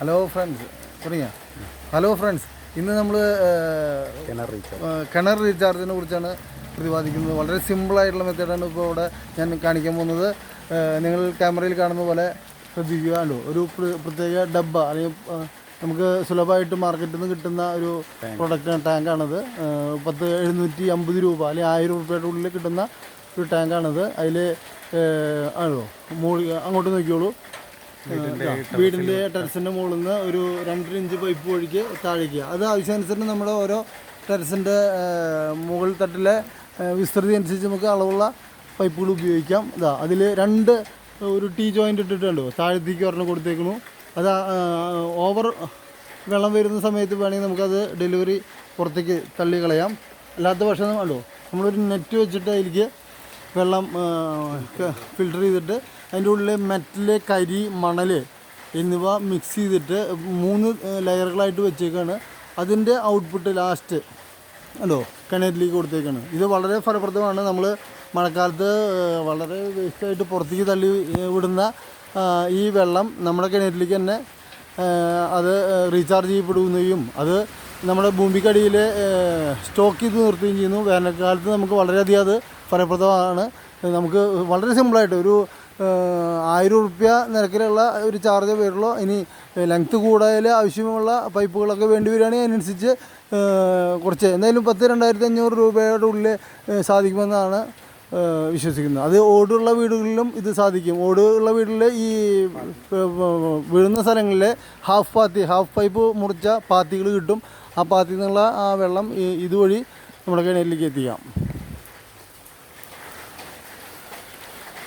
Hello friends തുടങ്ങിയ. Hello friends ഇന്ന് നമ്മൾ കിണർ റീചാർജ് കിണർ റീചാർജിനെ കുറിച്ചാണ് പ്രതിപാദിക്കുന്നത്. വളരെ സിമ്പിളായിട്ടുള്ള മെത്തേഡാണ് ഇപ്പോൾ ഇവിടെ ഞാൻ കാണിക്കാൻ പോകുന്നത്. നിങ്ങൾ ക്യാമറയിൽ കാണുന്ന പോലെ ശ്രദ്ധിക്കുക. കണ്ടോ? ഒരു പ്രത്യേക ഡബ്ബ അല്ലെങ്കിൽ നമുക്ക് സുലഭമായിട്ട് മാർക്കറ്റിൽ നിന്ന് കിട്ടുന്ന ഒരു പ്രൊഡക്റ്റ് ടാങ്കാണത് പത്ത് എഴുന്നൂറ്റി അമ്പത് രൂപ അല്ലെങ്കിൽ ആയിരം രൂപയുടെ ഉള്ളിൽ കിട്ടുന്ന ഒരു ടാങ്കാണത് അതിൽ ആണോ? മോളി അങ്ങോട്ട് നോക്കിയോളൂ വീടിന്റെ ടെറസിന്റെ മുകളിൽ നിന്ന് ഒരു രണ്ടര ഇഞ്ച് പൈപ്പ് ഒഴിക്ക് താഴേക്ക്. അത് ആവശ്യാനുസരണം നമ്മുടെ ഓരോ ടെറസിന്റെ മുകൾ തട്ടിലെ വിസ്തൃതി അനുസരിച്ച് നമുക്ക് അളവുള്ള പൈപ്പുകൾ ഉപയോഗിക്കാം. ഇതാ അതിൽ രണ്ട് ഒരു ടി ജോയിന്റ് ഇട്ടിട്ടുണ്ട്. താഴത്തേക്ക് ഒരെണ്ണം കൊടുത്തേക്കണു. അത് ഓവർ വെള്ളം വരുന്ന സമയത്ത് വേണമെങ്കിൽ നമുക്കത് ഡെലിവറി പുറത്തേക്ക് തള്ളി കളയാം അല്ലാത്ത പക്ഷം കണ്ടോ നമ്മളൊരു നെറ്റ് വെച്ചിട്ട് അതിലേക്ക് വെള്ളം ഫിൽട്ടർ ചെയ്തിട്ട് അതിന്റെ ഉള്ളിൽ മെറ്റൽ കരി മണൽ എന്നിവ മിക്സ് ചെയ്തിട്ട് മൂന്ന് ലെയറുകളായിട്ട് വെച്ചേക്കാണ്. അതിന്റെ ഔട്ട്പുട്ട് ലാസ്റ്റ് അല്ലോ കിണറ്റിലേക്ക് കൊടുത്തേക്കാണ്. ഇത് വളരെ ഫലപ്രദമാണ്. നമ്മൾ മഴക്കാലത്ത് വളരെ വേസ്റ്റായിട്ട് പുറത്തേക്ക് തള്ളി വിടുന്ന ഈ വെള്ളം നമ്മുടെ കിണറ്റിലേക്ക് തന്നെ അത് റീചാർജ് ചെയ്യപ്പെടുകയും അത് നമ്മുടെ ഭൂമിക്കടിയിൽ സ്റ്റോക്ക് ചെയ്ത് നിർത്തുകയും ചെയ്യുന്നു. വേനൽക്കാലത്ത് നമുക്ക് വളരെയധികം അത് ഫലപ്രദമാണ്. നമുക്ക് വളരെ സിമ്പിളായിട്ട് ഒരു ആയിരം റുപ്യ നിരക്കിലുള്ള ഒരു ചാർജ് വരുള്ളൂ. ഇനി ലെങ്ത്ത് കൂടുതൽ ആവശ്യമുള്ള പൈപ്പുകളൊക്കെ വേണ്ടി വരികയാണെങ്കിൽ അതിനനുസരിച്ച് കുറച്ച് എന്തായാലും പത്ത് രണ്ടായിരത്തി അഞ്ഞൂറ് രൂപയുടെ ഉള്ളിൽ സാധിക്കുമെന്നാണ് വിശ്വസിക്കുന്നത്. അത് ഓടുള്ള വീടുകളിലും ഇത് സാധിക്കും. ഓടുള്ള വീടുകളിൽ ഈ വീഴുന്ന സ്ഥലങ്ങളിൽ ഹാഫ് പാത്തി ഹാഫ് പൈപ്പ് മുറിച്ച പാത്തികൾ കിട്ടും. ആ പാത്തിൽ നിന്നുള്ള ആ വെള്ളം ഇതുവഴി നമ്മുടെ കിണറ്റിലേക്ക് എത്തിക്കാം.